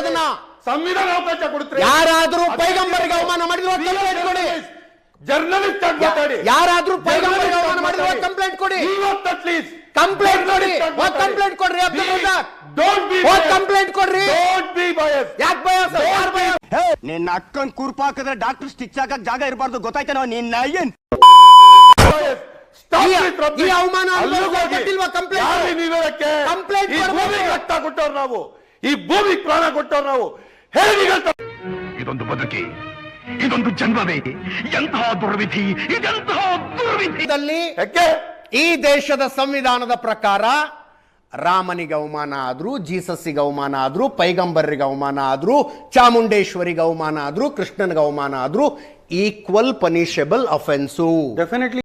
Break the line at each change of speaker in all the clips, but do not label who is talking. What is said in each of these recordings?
ಅದನ್ನ
ಸಂವಿಧಾನ ಅವಕಾಶ ಕೊಡುತ್ತೆ
ಯಾರಾದ್ರೂ ಪೈಗಂಬರಿಗೆ ಅವಮಾನ ಮಾಡಿದ್ರು ಕಂಪ್ಲೇಂಟ್ ಕೊಡಿ.
ಜರ್ನಲಿಸ್ಟ್ ಆಗಿ ಮಾತಾಡಿ.
ಯಾರಾದ್ರೂ ಪೈಗಂಬರಿಗೆ ಅವಮಾನ ಮಾಡಿದ್ರು ಕಂಪ್ಲೇಂಟ್ ಕೊಡಿ.
ಇವತ್ತು ಅಟ್ಲೀಸ್ಟ್
ಕಂಪ್ಲೇಂಟ್ ಕೊಡಿ. ಕಂಪ್ಲೇಂಟ್ ಕೊಡ್ರಿ ಅಬ್ದುಲ್ ರಜಾಕ್.
ಡೋಂಟ್ ಬಿ
ಹೋಗ್ ಕಂಪ್ಲೇಂಟ್ ಕೊಡ್ರಿ.
ಬಯಸ್
ಯಾಕೆ ಯಾರ್ ಭಯ
ನಿನ್ನ ಅಕ್ಕನ್ ಕುರ್ಪ ಹಾಕಿದ್ರೆ ಡಾಕ್ಟರ್ ಸ್ಟಿಚ್ ಹಾಕಕ್ ಜಾಗ ಇರಬಾರ್ದು. ಗೊತ್ತಾಯ್ತೇನೋ ನಿನ್ನ ಏನ್?
ಸ್ಟಾಪ್
ಈ- ಅವಮಾನ ಕಂಪ್ಲೇಂಟ್
ಕಂಪ್ಲೇಂಟ್
ಕೊಡ್ಬೇಕು.
ನಾವು. ಈ ಭೂಮಿ ಪ್ರಾಣ ಕೊಟ್ಟವ್ರು ನಾವು. ಹೇಳಿ
ಇದೊಂದು ಬದುಕಿ ಇದೊಂದು ಜನ್ಮವೇ ಎಂತಹ ದುರ್ವಿಧಿ ಇದೆಂತಹ
ದುರ್ವಿಧಿದಲ್ಲಿ
ಯಾಕೆ?
ಈ ದೇಶದ ಸಂವಿಧಾನದ ಪ್ರಕಾರ ರಾಮನಿಗೆ ಅವಮಾನ ಆದ್ರೂ ಜೀಸಸ್ಸಿಗೆ ಅವಮಾನ ಆದ್ರೂ ಪೈಗಂಬರ್ರಿಗೆ ಅವಮಾನ ಆದ್ರೂ ಚಾಮುಂಡೇಶ್ವರಿಗೆ ಅವಮಾನ ಆದ್ರೂ ಕೃಷ್ಣನಿಗೆ ಅವಮಾನ ಆದ್ರೂ ಈಕ್ವಲ್ ಪನಿಷಬಲ್ ಅಫೆನ್ಸು
ಡೆಫಿನೆಟ್ಲಿ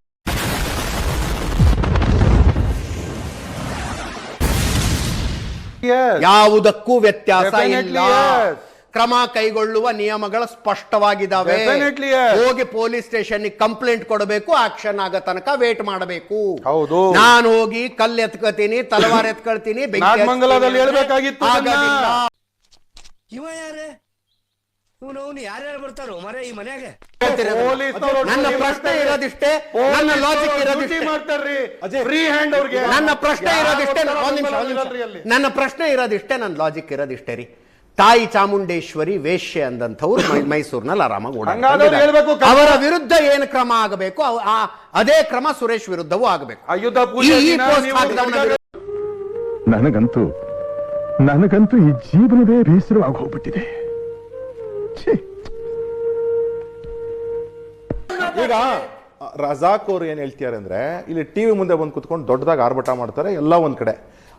ಯಾವುದಕ್ಕೂ ವ್ಯತ್ಯಾಸ ಇಲ್ಲ. ಕ್ರಮ ಕೈಗೊಳ್ಳುವ ನಿಯಮಗಳು ಸ್ಪಷ್ಟವಾಗಿದ್ದಾವೆ ಹೋಗಿ ಪೊಲೀಸ್ ಸ್ಟೇಷನ್ ಕಂಪ್ಲೇಂಟ್ ಕೊಡಬೇಕು ಆಕ್ಷನ್ ಆಗ ತನಕ ವೇಟ್ ಮಾಡಬೇಕು.
ಹೌದು.
ನಾನು ಹೋಗಿ ಕಲ್ಲು ಎತ್ಕೊತೀನಿ ತಲವಾರ್ ಎತ್ಕೊಳ್ತೀನಿ ಬೆಂಕಿ
ಮಂಗಲದಲ್ಲಿ
ಹಚ್ತೀನಿ.
ಹೇಳ್ಬೇಕಾಗಿತ್ತು
ಅಂದ್ರೆ
ಇವ ಯಾರೇ? ಇವನು ಅವನು ಯಾರ್ಯಾರು ಬರ್ತಾರೋ? ಮರೆ ಈ ಮನ್ಯಾಗ.
ಪೊಲೀಸ್ನವರು
ನನ್ನ ಪ್ರಶ್ನೆ. ಇರೋದಿಷ್ಟೇ ನನ್ನ ಲಾಜಿಕ್ ಇರೋದಿಷ್ಟೇ.
ಮಾಡ್ತಾರ್ರಿ. ಫ್ರೀ ಹ್ಯಾಂಡ್ ಅವ್ರಿಗೆ.
ನನ್ನ ಪ್ರಶ್ನೆ ಇರೋದಿಷ್ಟೇ ಒಂದ್ ನಿಮಿಷ, ಒಂದ್ ನಿಮಿಷ. ನನ್ನ ಪ್ರಶ್ನೆ ಇರೋದಿಷ್ಟೇ ನನ್ನ ಲಾಜಿಕ್ ಇರೋದಿಷ್ಟೇ ರೀ. ತಾಯಿ ಚಾಮುಂಡೇಶ್ವರಿ ವೇಶ್ಯ ಅಂದಂಥವ್ರು ಮೈಸೂರಿನಲ್ಲಿ ಆರಾಮಾಗಿ ಅವರ ವಿರುದ್ಧ ಏನು ಕ್ರಮ ಆಗಬೇಕು? ಅದೇ ಕ್ರಮ ಸುರೇಶ್ ವಿರುದ್ಧವೂ ಆಗಬೇಕು.
ನನಗಂತೂ ನನಗಂತೂ ಈ ಜೀವನವೇ ಬೇಸರವಾಗಿ ಹೋಗ್ಬಿಟ್ಟಿದೆ.
ಈಗ ರಜಾಕ್ ಅವ್ರು ಏನ್ ಹೇಳ್ತಿದ್ದಾರೆ ಅಂದ್ರೆ ಇಲ್ಲಿ ಟಿವಿ ಮುಂದೆ ಬಂದು ಕುತ್ಕೊಂಡು ದೊಡ್ಡದಾಗಿ ಆರ್ಭಟ ಮಾಡ್ತಾರೆ ಎಲ್ಲ ಒಂದ್ ಕಡೆ.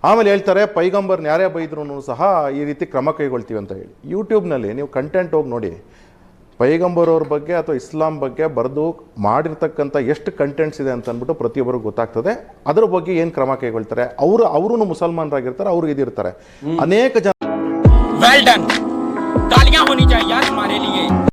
ಆಮೇಲೆ ಹೇಳ್ತಾರೆ ಪೈಗಂಬರ್ನ ಯಾರೇ ಬೈದ್ರು ಸಹ ಈ ರೀತಿ ಕ್ರಮ ಕೈಗೊಳ್ತೀವಿ ಅಂತ ಹೇಳಿ. ಯೂಟ್ಯೂಬ್ನಲ್ಲಿ ನೀವು ಕಂಟೆಂಟ್ ಹೋಗಿ ನೋಡಿ, ಪೈಗಂಬರ್ ಅವ್ರ ಬಗ್ಗೆ ಅಥವಾ ಇಸ್ಲಾಂ ಬಗ್ಗೆ ಬರೆದು ಮಾಡಿರ್ತಕ್ಕಂಥ ಎಷ್ಟು ಕಂಟೆಂಟ್ಸ್ ಇದೆ ಅಂತ ಅಂದ್ಬಿಟ್ಟು ಪ್ರತಿಯೊಬ್ಬರಿಗೂ ಗೊತ್ತಾಗ್ತದೆ. ಅದ್ರ ಬಗ್ಗೆ ಏನು ಕ್ರಮ ಕೈಗೊಳ್ತಾರೆ? ಅವರು ಅವರು ಮುಸಲ್ಮಾನರಾಗಿರ್ತಾರೆ ಅವ್ರಿಗೆ ಇದಿರ್ತಾರೆ. ಅನೇಕ ಜನ